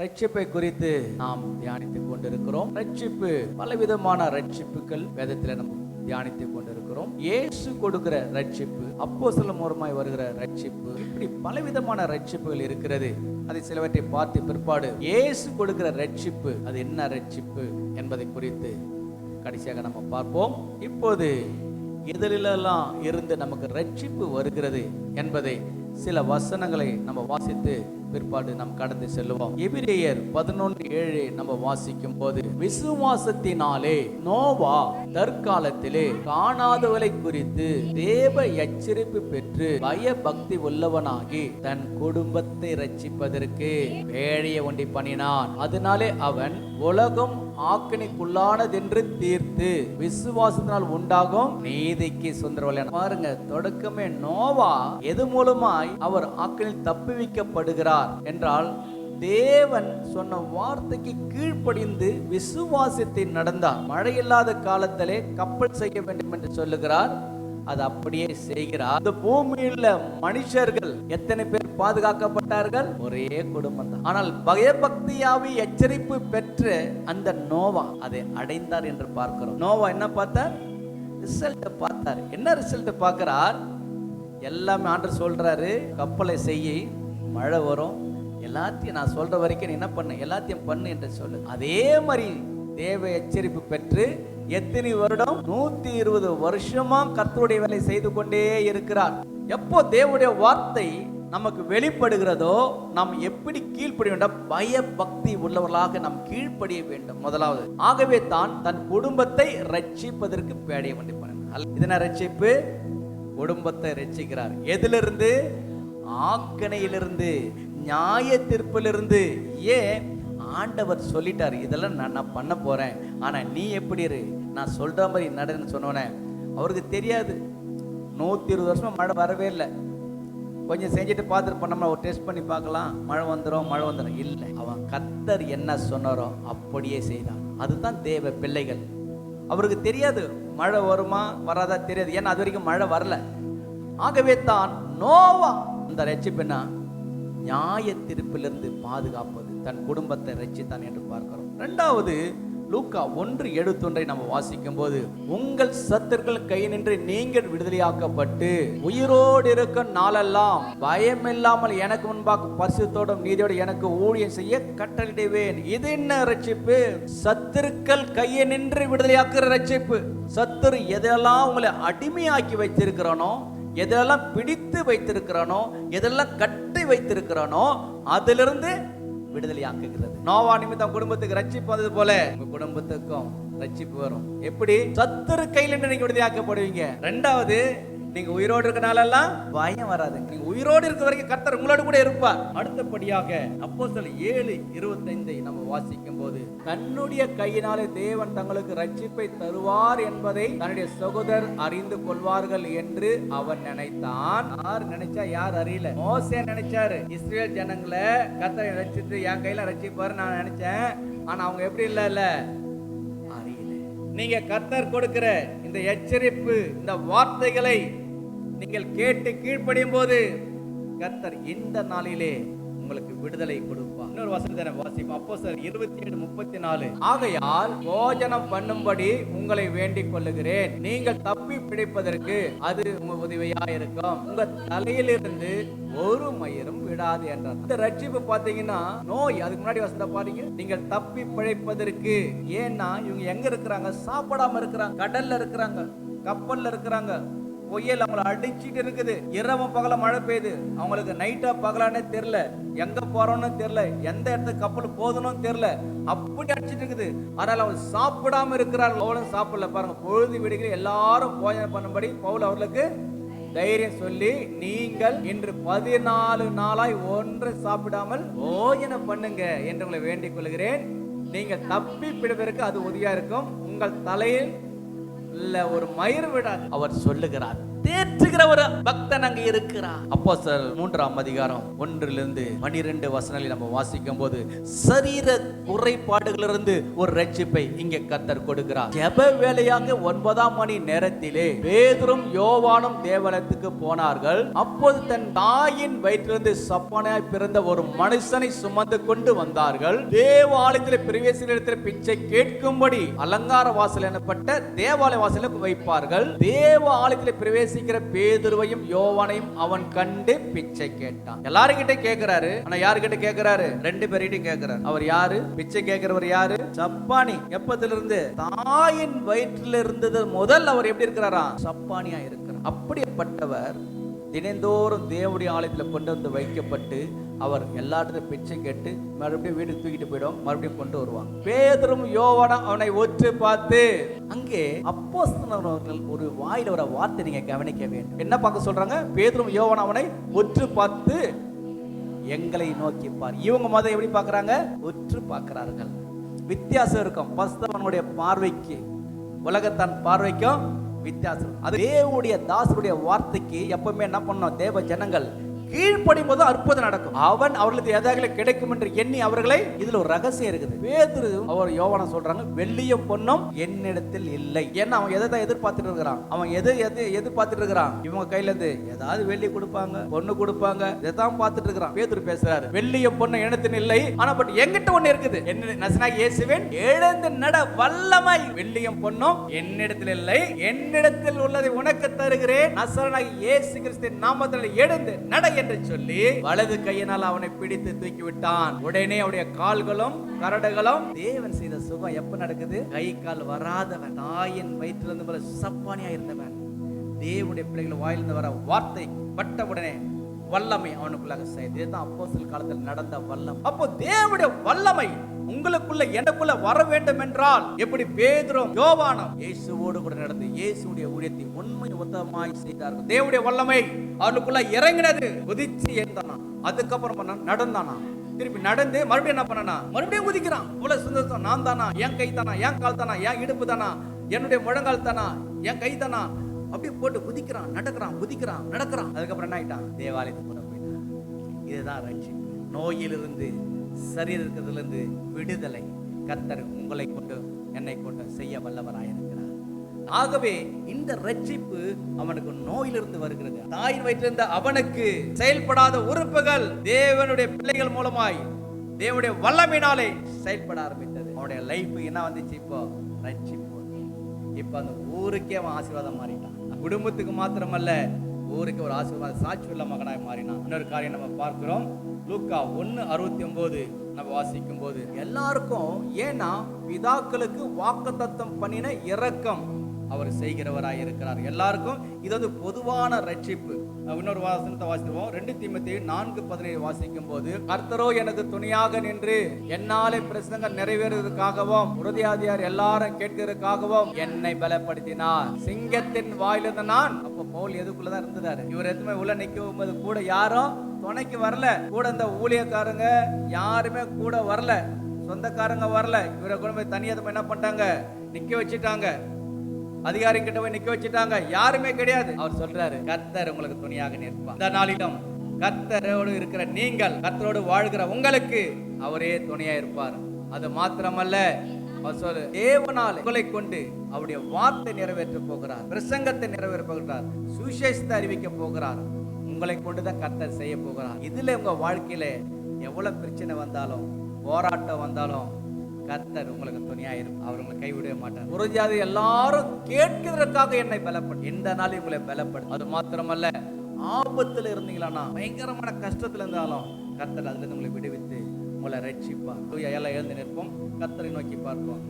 ரட்சிப்பை குறித்து நாம் தியானித்துக் கொண்டிருக்கிறோம். ரட்சிப்பு பலவிதமான ரட்சிப்புகள் வேதத்தில் நம்ம தியானித்துக் கொண்டிருக்கிறோம். இயேசு கொடுக்கிற ரட்சிப்பு அப்போ மூலமாய் வருகிற ரட்சிப்பு இப்படி பலவிதமான ரட்சிப்புகள் இருக்கிறது. அதை சிலவற்றை பார்த்து பிற்பாடு இயேசு கொடுக்கிற ரட்சிப்பு அது என்ன ரட்சிப்பு என்பதை குறித்து கடைசியாக நம்ம பார்ப்போம். இப்போது எதிலெல்லாம் இருந்து நமக்கு ரட்சிப்பு வருகிறது என்பதை சில வசனங்களை நம்ம வாசித்து பிற்பாடு நாம் கடந்து செல்லுவோம். எபிரேயர் பதினொன்று ஏழு நம்ம வாசிக்கும் போது விசுவாசத்தினாலே நோவா தற்காலத்திலே காணாதவளை குறித்து தேவ எச்சரிப்பு பெற்று பய பக்தி உள்ளவனாகி தன் குடும்பத்தை ரட்சிப்பதற்கு வேலையை ஒண்டி பண்ணினான் அதனாலே அவன் உலகம் ஆக்கணிக்குள்ளானதென்று தீர்த்து விசுவாசத்தினால் உண்டாகும் நீதிக்கு சுந்தரவல்லியான பாருங்க தொடக்கமே நோவா எது மூலமாய் அவர் ஆக்கணில் தப்புவிக்கப்படுகிறார் என்றால் தேவன் சொன்ன வார்த்தைக்கு கீழ்ப்படிந்து விசுவாசத்தை நடந்தார். மழை இல்லாத காலத்திலே கப்பல் செய்ய வேண்டும் என்று சொல்லுகிறார். அது அப்படியே செய்கிறார். இந்த பூமியில மனுஷர்கள் எத்தனை பேர் பாதுகாக்கப்பட்டார்கள்? ஒரே குடும்பம் தான் ஆனால் பயபக்தியாவி எச்சரிப்பு பெற்று அந்த நோவா அதை அடைந்தார் என்று பார்க்கிறோம். நோவா என்ன பார்த்தார்? ரிசல்ட் பார்த்தார். என்ன ரிசல்ட் பார்க்கிறார்? எல்லாமே ஆண்டு சொல்றாரு கப்பலை செய்ய மழை வரும். எல்லாத்தையும் நான் சொல்ற வரைக்கும் என்ன பண்ணு? எல்லாத்தையும் பண்ணு என்று சொல்லு. அதே மாதிரி தேவை எச்சரிப்பு பெற்று எத்தனை வருடம்? நூத்தி இருபது வருஷமா கர்த்தருடைய வேலை செய்து கொண்டே இருக்கிறார். எப்போ தேவனுடைய வார்த்தை நமக்கு வெளிப்படுகிறதோ நாம் எப்படி கீழ்ப்படிய வேண்டும் பய பக்தி உள்ளவர்களாக நாம் கீழ்ப்படிய வேண்டும். முதலாவது ஆகவே தான் தன் குடும்பத்தை ரட்சிப்பதற்கு பேடைய வேண்டி இதன ரட்சிப்பு குடும்பத்தை ரட்சிக்கிறார் எதிலிருந்து? ஆக்கணையிலிருந்து நியாய தீர்ப்பிலிருந்து. ஏன்? ஆண்டவர் சொல்லிட்டார் இதெல்லாம் நான் நான் பண்ண போறேன். ஆனா நீ எப்படி இரு? நான் சொல்ற மாதிரி நடன்னு சொன்னோன்னே அவருக்கு தெரியாது. நூற்றி இருபது வருஷமா மழை வரவே இல்லை. கொஞ்சம் செஞ்சுட்டு பார்த்துட்டு பண்ணோம்னா ஒரு டெஸ்ட் பண்ணி பார்க்கலாம். மழை வந்துடும் மழை வந்துடும் இல்லை அவன் கத்தர் என்ன சொன்னாரோ அப்படியே செய்தான். அதுதான் தேவ பிள்ளைகள். அவருக்கு தெரியாது மழை வருமா வராதா தெரியாது. ஏன்னா அது வரைக்கும் மழை வரல. ஆகவே தான் நோவா அந்த ரட்சிப்புனா நியாய திருப்பிலிருந்து பாதுகாப்பது தன் குடும்பத்தை ரட்சித்தான் என்று பார்க்கிறோம். ரெண்டாவது லூக்கா ஒன்று எழுத்தொன்றை நம்ம வாசிக்கும் போது உங்கள் சத்தர்கள் கை நின்று நீங்கள் விடுதலையாக்கப்பட்டு உயிரோடு இருக்கும் நாளெல்லாம் பயமில்லாமல் எனக்கு முன்பாக பரிசுத்தோடும் நீதியோடு எனக்கு ஊழியம் செய்ய கட்டளிடுவேன் இது என்ன ரட்சிப்பு? சத்துருக்கள் கையை நின்று விடுதலையாக்குற ரட்சிப்பு. சத்துரு எதெல்லாம் உங்களை அடிமையாக்கி வைத்திருக்கிறானோ எதெல்லாம் பிடித்து வைத்திருக்கிறானோ எதெல்லாம் கட்டி வைத்திருக்கிறானோ அதிலிருந்து விடுதலையாக்குகிறது. நோவா நிமித்தம் குடும்பத்துக்கு ரட்சிப்பு வந்தது போல உங்க குடும்பத்துக்கும் ரட்சிப்பு வரும். எப்படி? சத்துரு கையில் நீங்க விடுதலையாக்கப்படுவீங்க. ரெண்டாவது நீங்க உயிரோடு இருக்கனாலெல்லாம் பயம் வராது. நீங்க உயிரோடு இருக்க வரைக்கும் கர்த்தர் உங்களோட கூட இருப்பார். அடுத்தபடியாக அப்போ ஏழு இருபத்தைந்தை நம்ம வாசிக்கும் போது தன்னுடைய கையினாலே தேவன் தங்களுக்கு ரட்சிப்பை தருவார் என்பதை தன்னுடைய சகோதரர் அறிந்து கொள்வார்கள் என்று அவன் நினைத்தான். யார் நினைச்சா யார் அறியல. மோசே நினைச்சாரு இஸ்ரேல் ஜனங்களை கர்த்தரை ரட்சித்து என் கையில ரட்சிப்பாரு நான் நினைச்சேன். ஆனா அவங்க எப்படி இல்ல இல்ல? அறியல. நீங்க கர்த்தர் கொடுக்கிற இந்த எச்சரிப்பு இந்த வார்த்தைகளை நீங்கள் கேட்டு கீழ்ப்படியும் போது கர்த்தர் இந்த நாளிலே உங்களுக்கு விடுதலை கொடுப்பார். இன்னொரு வசனத்தை வாசிப்போம். அப்போ சார் இருபத்தி ஏழு முப்பத்தி நாலு ஆகையால் போஜனம் பண்ணும்படி உங்களை வேண்டிக் கொள்ளுகிறேன். நீங்கள் தப்பி பிடிப்பதற்கு அது உங்க உதவியா இருக்கும். உங்க தலையிலிருந்து ஒரு மயிரும் விடாது என்றார். இந்த ரட்சிப்பு பாத்தீங்கன்னா நோய் அதுக்கு முன்னாடி வசந்த பாருங்க. நீங்கள் தப்பி பிழைப்பதற்கு ஏன்னா இவங்க எங்க இருக்கிறாங்க? சாப்பிடாம இருக்கிறாங்க. கடல்ல இருக்கிறாங்க. கப்பல்ல இருக்கிறாங்க. புயல் அவங்கள அடிச்சிட்டு இருக்குது. இரவு பகல மழை பெய்யுது. அவங்களுக்கு நைட்டா பகலானே தெரியல. எங்க போறோம்னு தெரியல. எந்த இடத்துக்கு கப்பல் போதணும் தெரியல. அப்படி அடிச்சிட்டு இருக்குது. ஆனால் அவங்க சாப்பிடாம இருக்கிறார்கள் பவுலும் சாப்பிடல பாருங்க. பொழுது விடுகிற எல்லாரும் போஜனம் பண்ணும்படி பவுல் அவர்களுக்கு தைரியம் சொல்லி நீங்கள் இன்று பதினாலு நாளாய் ஒன்று சாப்பிடாமல் போஜனம் பண்ணுங்க என்று உங்களை வேண்டிக் கொள்கிறேன். நீங்கள் தப்பி பிடிப்பதற்கு அது உதவியா இருக்கும். உங்கள் தலையில் இல்ல ஒரு மயிர் விடாது. அவர் சொல்லுகிறார் தேற்றுகிற ஒரு பக்தன் அங்க இருக்கிறார். அப்போ சார் மூன்றாம் அதிகாரம் ஒன்றிலிருந்து பனிரெண்டு வசனங்களை நம்ம வாசிக்கும் போது சரீர குறைபாடுகளிலிருந்து ஒரு ரட்சிப்பை இங்கே கத்தர் கொடுக்கிறார். ஜெப வேலையாக ஒன்பதாம் மணி நேரத்திலே பேதுரும் யோவானும் தேவாலயத்துக்கு போனார்கள். அப்போது தன் தாயின் வயிற்றிலிருந்து சப்பானாய் பிறந்த ஒரு மனுஷனை சுமந்து கொண்டு வந்தார்கள். தேவாலயத்தில் பிரவேசிகளிடத்தில் பிச்சை கேட்கும்படி அலங்கார வாசல் எனப்பட்ட தேவாலய வாசலில் வைப்பார்கள். தேவாலயத்தில் பேசிக்கிற பேதுருவையும் யோவானையும் அவன் கண்டு பிச்சை கேட்டான். எல்லாருக்கிட்ட கேட்கிறாரு ஆனா யாருக்கிட்ட கேட்கிறாரு ரெண்டு பேர்கிட்ட கேட்கிறாரு அவர் யாரு? பிச்சை கேட்கிறவர் யாரு? சப்பானி. எப்பத்திலிருந்து? தாயின் வயிற்றில் இருந்தது முதல் அவர் எப்படி இருக்கிறாரா? சப்பானியா இருக்கிறார். அப்படிப்பட்டவர் தினந்தோறும் தேவடி ஆலயத்தில் கொண்டு வந்து வைக்கப்பட்டு அவர் எல்லாத்தையும் பிச்சை கேட்டு மறுபடியும் வீட்டுக்கு தூக்கிட்டு போயிடும் மறுபடியும் கொண்டு வருவாங்க பேதரும் யோவனம் அவனை ஒற்று பார்த்து அங்கே அப்போஸ்தலர்கள் ஒரு வாயில வர வார்த்தை நீங்க கவனிக்க வேண்டும். என்ன பார்க்க சொல்றாங்க? பேதரும் யோவன் அவனை ஒற்று பார்த்து எங்களை நோக்கி பார். இவங்க மதம் எப்படி பார்க்கறாங்க? ஒற்று பார்க்கிறார்கள். வித்தியாசம் இருக்கும். பஸ்தவனுடைய பார்வைக்கு உலகத்தான் பார்வைக்கும் வித்தியாசம். அது தேவனுடைய தாசருடைய வார்த்தைக்கு எப்பவுமே என்ன பண்ணோம்? தேவ ஜனங்கள் கீழ்ப்படியும் போது அற்புதம் நடக்கும். அவன் அவர்களுக்கு எதாவது கிடைக்கும் என்று எண்ணி அவர்களை இதுல ஒரு ரகசியம் இருக்குது. பேதுரு அவர் யோவான சொல்றாங்க வெள்ளியும் பொன்னும் என்னிடத்தில் இல்லை. ஏன்னா அவன் எதை தான் எதிர்பார்த்துட்டு இருக்கிறான்? அவன் எது எது எதிர்பார்த்துட்டு இருக்கிறான்? இவங்க கையில இருந்து ஏதாவது வெள்ளி கொடுப்பாங்க பொண்ணு கொடுப்பாங்க இதைதான் பார்த்துட்டு இருக்கிறான். பேதுரு பேசுறாரு வெள்ளியும் பொண்ணு என்னத்தின் இல்லை. ஆனா பட் எங்கிட்ட ஒண்ணு இருக்குது. என்ன நசனாக இயேசுவேன் எழுந்து நட வல்லமை. வெள்ளியும் பொண்ணும் என்னிடத்தில் இல்லை. என்னிடத்தில் உள்ளதை உனக்கு தருகிறேன். நசரனாகி இயேசு கிறிஸ்துவின் நாமத்தில் எழுந்து நட என்று சொல்லி வலது கையினால் அவனை பிடித்து தூக்கி விட்டான் உடனே அவருடைய கால்களும் கரடுகளும் தேவன் செய்த சுகம் எப்ப நடக்குது? கை கால் வராதவன் தாயின் வயிற்றிலிருந்து போல சப்பானியா இருந்தவன். தேவனுடைய பிள்ளைகள் வாயிலிருந்து வர வார்த்தை பட்ட உடனே வல்லமை அவனுக்குள்ளாக செய்து இதுதான் சில காலத்தில் நடந்த வல்லம். அப்போ தேவனுடைய வல்லமை உங்களுக்குள்ள எனக்குள்ள வர வேண்டும் என்றால் எப்படி பேதுரும் யோவானம் இயேசுவோடு கூட நடந்து இயேசுடைய ஊழியத்தை உண்மை உத்தமாய் செய்தார்கள். தேவடைய வல்லமை அவனுக்குள்ள இறங்கினது. குதிச்சு எழுந்தானா. அதுக்கப்புறம் நடந்தானா. திருப்பி நடந்து மறுபடியும் என்ன பண்ணனா? மறுபடியும் குதிக்கிறான். இவ்வளவு சந்தோஷம் நான் தானா? என் கை தானா? என் கால் தானா? என் இடுப்பு தானா? என்னுடைய முழங்கால் தானா? என் கை தானா? அப்படியே போட்டு குதிக்கிறான் நடக்கிறான் குதிக்கிறான் நடக்கிறான். அதுக்கப்புறம் என்ன ஆயிட்டான்? தேவாலயத்துக்கு கூட போயிட்டான். இதுதான் ரட்சிப்பு. நோயிலிருந்து சரீரத்திலிருந்து விடுதலை. கத்தர் உங்களை கொண்டு என்னை கொண்டு செய்ய வல்லவராயிருக்கிறார். ஆகவே இந்த ரட்சிப்பு அவனுக்கு நோயிலிருந்து வருகிறது. தாயின் வயிற்றிலிருந்த அவனுக்கு செயல்படாத உறுப்புகள் தேவனுடைய பிள்ளைகள் மூலமாய் தேவனுடைய வல்லமினாலே செயல்பட ஆரம்பித்தது. அவனுடைய லைஃப் என்ன வந்துச்சு இப்போ? ரட்சிப்பு இப்ப அந்த ஊருக்கே அவன் ஆசீர்வாதம் மாறிட்டான். குடும்பத்துக்கு மாத்திரமல்ல ஊருக்கு ஒரு ஆசீர்வாதம் சாட்சி உள்ள மகனாய் மாறினான் இன்னொரு காரியம் நம்ம பார்க்கிறோம். லூக்கா ஒன்னு அறுபத்தி ஒன்பது நம்ம வாசிக்கும் போது எல்லாருக்கும் ஏன்னா பிதாக்களுக்கு வாக்குத்தத்தம் பண்ணின இரக்கம். அவர் செய்கிறவராய் இருக்கிறார். எல்லாருக்கும் இது வந்து பொதுவான ரட்சிப்பு. இன்னொரு வாசனத்தை வாசிப்போம் ரெண்டு தீமத்தி நான்கு பதினேழு வாசிக்கும் போது கர்த்தரோ எனக்கு துணையாக நின்று என்னாலே பிரசங்க நிறைவேறுவதற்காகவும் உறுதியாதியார் எல்லாரும் கேட்கிறதுக்காகவும் என்னை பலப்படுத்தினார். சிங்கத்தின் வாயிலிருந்து நான் அப்போ பவுல் எதுக்குள்ளதான் இருந்தாரு இவர் எதுவுமே உள்ள நிற்கும் போது கூட யாரும் துணைக்கு வரல. கூட இந்த ஊழியக்காரங்க யாருமே கூட வரல. சொந்தக்காரங்க வரல. இவரை கொண்டு போய் தனியாக என்ன பண்ணிட்டாங்க? நிக்க வச்சுட்டாங்க. அதிகாரி கிட்ட போய் நிக்க வச்சுட்டாங்க. யாருமே கிடையாது. அவர் சொல்றாரு கர்த்தர் உங்களுக்கு துணையாக நிற்பார். இந்த நாளிலும் கர்த்தரோடு இருக்கிற நீங்கள் கர்த்தரோடு வாழ்கிற உங்களுக்கு அவரே துணையா இருப்பார். அது மாத்திரமல்ல சொல்லு தேவனால் உங்களை கொண்டு அவருடைய வார்த்தை நிறைவேற்ற போகிறார் பிரசங்கத்தை நிறைவேற்ற போகிறார் சுவிசேஷத்தை அறிவிக்க போகிறார். உங்களை கொண்டு தான் கர்த்தர் செய்ய போகிறார். இதுல உங்க வாழ்க்கையில எவ்வளவு பிரச்சனை வந்தாலும் போராட்டம் வந்தாலும் கர்த்தர் உங்களுக்கு துணியாயிரும். அவர் உங்களை கைவிடவே மாட்டார். உறுதியாக எல்லாரும் கேட்கிறதற்காக என்னை பலப்படும் எந்த நாளும் உங்களை பலப்படும் அது மாத்திரமல்ல ஆபத்துல இருந்தீங்களானா பயங்கரமான கஷ்டத்துல இருந்தாலும் கர்த்தர் அதுல இருந்து உங்களை விடுவித்து உங்களை ரட்சிப்பார். எல்லாம் எழுந்து நிற்போம். கர்த்தரை நோக்கி பார்ப்போம்.